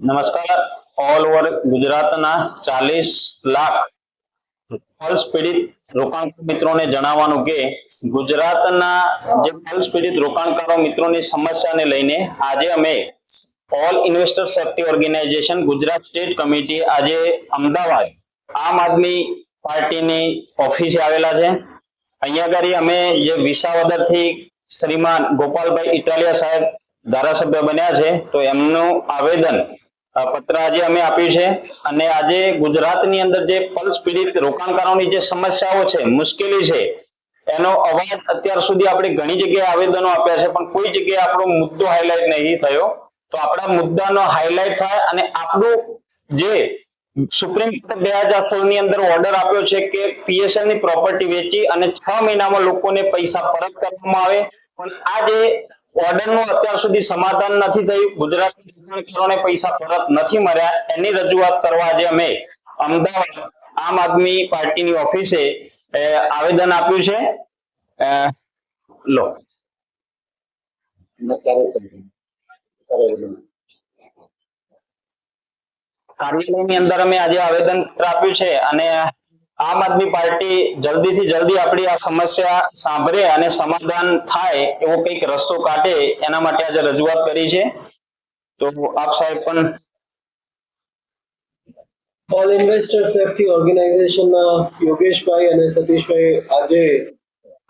નમસ્કાર all over ગુજરાતના ચાલીસ લાખ પલ્સ પીડિત રોકાણકાર મિત્રોને જણાવવાનું કે ગુજરાતના જે પલ્સ પીડિત રોકાણકારો મિત્રોની સમસ્યાને લઈને આજે અમે all investor safety organisation Gujarat state committee આજે અમદાવાદ આમ આદમી પાર્ટીની ઓફિસે આવેલા છે અહીંયા આગળ અમે જે વિસાવદરથી શ્રીમાન ગોપાલભાઈ ઇટાલિયા સાહેબ ધારાસભ્ય બન્યા છે તો એમનું આવેદન અ, પત્ર આજે અમે આપ્યું છે અને આજે ગુજરાતની અંદર જે પલ્સ પીડિત રોકાણકારોની જે સમસ્યાઓ છે, મુશ્કેલી છે, એનો અવાજ અત્યાર સુધી આપણે ઘણી જગ્યાએ આવેદનો આપ્યા છે, પણ કોઈ જગ્યાએ આપણો મુદ્દો હાઇલાઇટ નહીં થયો. તો આપણા મુદ્દાનો હાઇલાઇટ થાય અને આપણું જે સુપ્રીમ કોર્ટ બે હજાર સોળની અંદર ઓર્ડર આપ્યો છે કે પીએસએલની પ્રોપર્ટી વેચી અને છ મહિનામાં લોકોને પૈસા પરત કરવામાં આવે. પણ આ જે ઓર્ડરનું અત્યાર સુધી સમાધાન નથી થયું. ગુજરાતી શિક્ષણકારોને પૈસા પરત નથી મળ્યા. એની રજૂઆત કરવા આજે અમે અમદાવાદ આમ આદમી પાર્ટીની ઓફિસે આવેદન આપ્યું છે. લો. કાર્યાલયની અંદર અમે આજે આવેદન આપ્યું છે અને આમ આદમી પાર્ટી જલ્દીથી જલ્દી આપણી આ સમસ્યા સાંભળે અને સમાધાન થાય એવો કંઈક રસ્તો કાઢે એના માટે આજે રજૂઆત કરી છે. તો આપ સાહેબ પણ ઓલ ઇન્વેસ્ટર સેફટી ઓર્ગેનાઇઝેશનના યોગેશભાઈ અને સતીશભાઈ આજે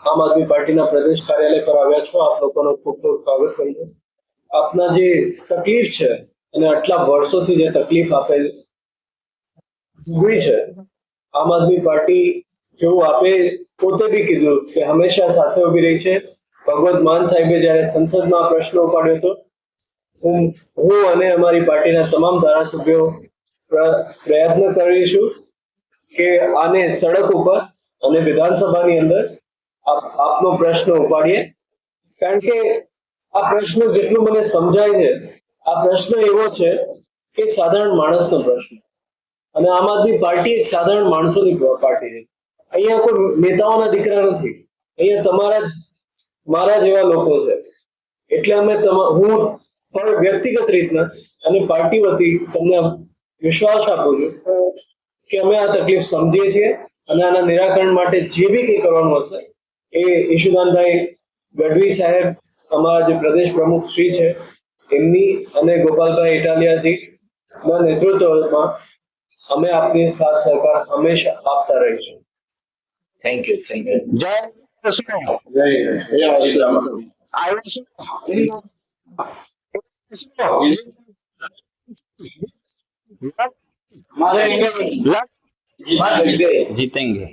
આમ આદમી પાર્ટીના પ્રદેશ કાર્યાલય પર આવ્યા છો. આપ લોકોનો ખૂબ ખૂબ સ્વાગત કરું છું. આપના જે તકલીફ છે અને આટલા વર્ષોથી જે તકલીફ આપે ઊભી છે આમ આદમી પાર્ટી જેવું આપે પોતે બી કીધું કે હંમેશા સાથે ઊભી રહી છે. ભગવત માન સાહેબે જ્યારે સંસદમાં પ્રશ્ન ઉપાડ્યો હતો, હું હું અને અમારી પાર્ટીના તમામ ધારાસભ્યો પ્રયત્ન કરીશું કે આને સડક ઉપર અને વિધાનસભાની અંદર આપ, આપનો પ્રશ્ન ઉપાડીએ. કારણ કે આ પ્રશ્ન જેટલું મને સમજાય છે, આ પ્રશ્ન એવો છે કે સાધારણ માણસનો પ્રશ્ન. અને આમ આદમી પાર્ટી એક સાધારણ માણસોની પાર્ટી છે. અહીંયા કોઈ નેતાઓના દીકરા નથી. અહીંયા તમારા મારા જેવા લોકો છે. એટલે અમે હું પણ વ્યક્તિગત રીતના અને પાર્ટી વતી તમને વિશ્વાસ આપું છું કે અમે આ તકલીફ સમજીએ છીએ અને આના નિરાકરણ માટે જે બી કંઈ કરવાનું હશે, એ ઈશુદાનભાઈ ગઢવી સાહેબ, અમારા જે પ્રદેશ પ્રમુખ શ્રી છે, એમની અને ગોપાલભાઈ ઇટાલિયાજી ના નેતૃત્વમાં અમે આપની સાથ સહકાર હંમેશા આપતા રહીશું થેન્ક યુ થેન્ક યુ જય કૃષ્ણ. આવ્યો છે? મારે જીતેંગે